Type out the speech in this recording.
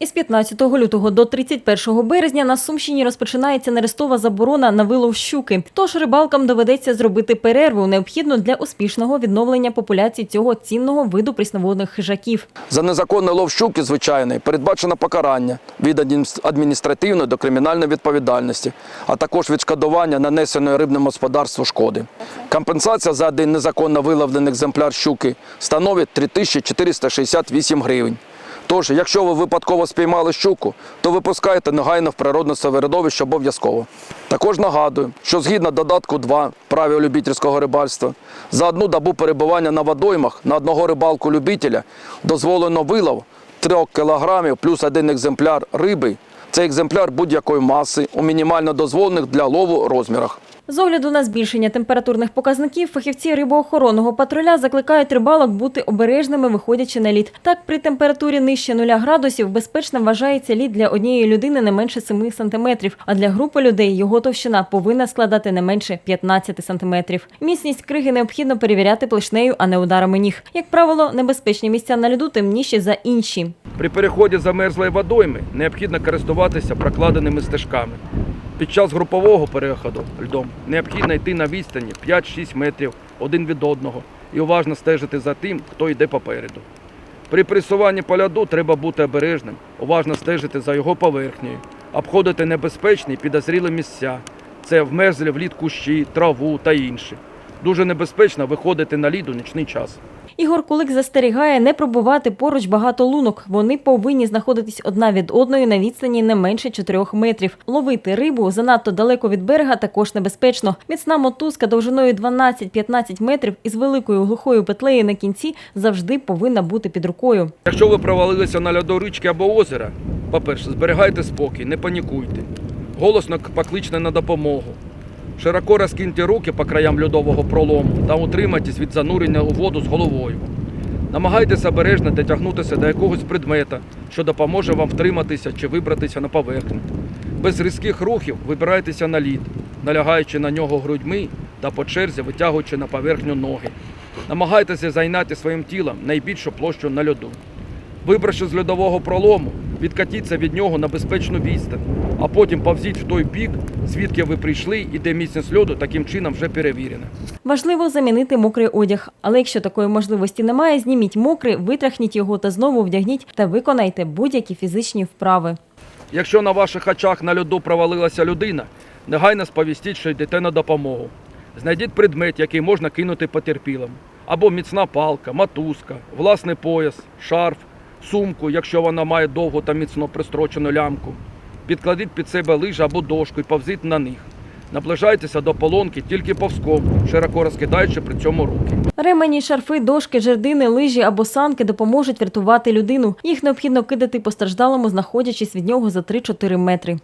Із 15 лютого до 31 березня на Сумщині розпочинається нерестова заборона на вилов щуки. Тож рибалкам доведеться зробити перерву, необхідну для успішного відновлення популяції цього цінного виду прісноводних хижаків. За незаконний лов щуки звичайної передбачено покарання від адміністративної до кримінальної відповідальності, а також відшкодування нанесеної рибному господарству шкоди. Компенсація за один незаконно виловлений екземпляр щуки становить 3468 гривень. Тож, якщо ви випадково спіймали щуку, то випускайте негайно в природне середовище обов'язково. Також нагадую, що згідно додатку 2 правил любительського рибальства, за одну добу перебування на водоймах на одного рибалку любителя дозволено вилов 3 кг плюс один екземпляр риби. Це екземпляр будь-якої маси у мінімально дозволених для лову розмірах. З огляду на збільшення температурних показників, фахівці рибоохоронного патруля закликають рибалок бути обережними, виходячи на лід. Так, при температурі нижче 0 градусів безпечним вважається лід для однієї людини не менше 7 сантиметрів, а для групи людей його товщина повинна складати не менше 15 сантиметрів. Міцність криги необхідно перевіряти плешнею, а не ударами ніг. Як правило, небезпечні місця на льоду темніші за інші. При переході замерзлої водойми необхідно користуватися прокладеними стежками. Під час групового переходу льдом необхідно йти на відстані 5-6 метрів один від одного і уважно стежити за тим, хто йде попереду. При пресуванні по льоду треба бути обережним, уважно стежити за його поверхнею, обходити небезпечні підозрілі місця. Це вмерзлі в лід кущі, траву та інші. Дуже небезпечно виходити на лід у нічний час. Ігор Кулик застерігає не пробувати поруч багато лунок. Вони повинні знаходитись одна від одної на відстані не менше 4 метрів. Ловити рибу занадто далеко від берега також небезпечно. Міцна мотузка довжиною 12-15 метрів із великою глухою петлею на кінці завжди повинна бути під рукою. Якщо ви провалилися на льоду річки або озера, по-перше, зберігайте спокій, не панікуйте. Голосно покличте на допомогу. Широко розкиньте руки по краям льодового пролому та утримайтесь від занурення у воду з головою. Намагайтеся обережно дотягнутися до якогось предмета, що допоможе вам втриматися чи вибратися на поверхню. Без різких рухів вибирайтеся на лід, налягаючи на нього грудьми та по черзі витягуючи на поверхню ноги. Намагайтеся зайняти своїм тілом найбільшу площу на льоду. Вибравши з льодового пролому, відкатіться від нього на безпечну відстань, а потім повзіть в той бік, звідки ви прийшли і де міцність льоду таким чином вже перевірена. Важливо замінити мокрий одяг. Але якщо такої можливості немає, зніміть мокрий, витрахніть його та знову вдягніть та виконайте будь-які фізичні вправи. Якщо на ваших очах на льоду провалилася людина, негайно сповістіть, що йдете на допомогу. Знайдіть предмет, який можна кинути потерпілим. Або міцна палка, мотузка, власний пояс, шарф, сумку, якщо вона має довгу та міцно пристрочену лямку. Підкладіть під себе лижі або дошку і повзіть на них. Наближайтеся до полонки тільки повзком, широко розкидаючи при цьому руки. Ремені, шарфи, дошки, жердини, лижі або санки допоможуть врятувати людину. Їх необхідно кидати постраждалому, знаходячись від нього за 3-4 метри.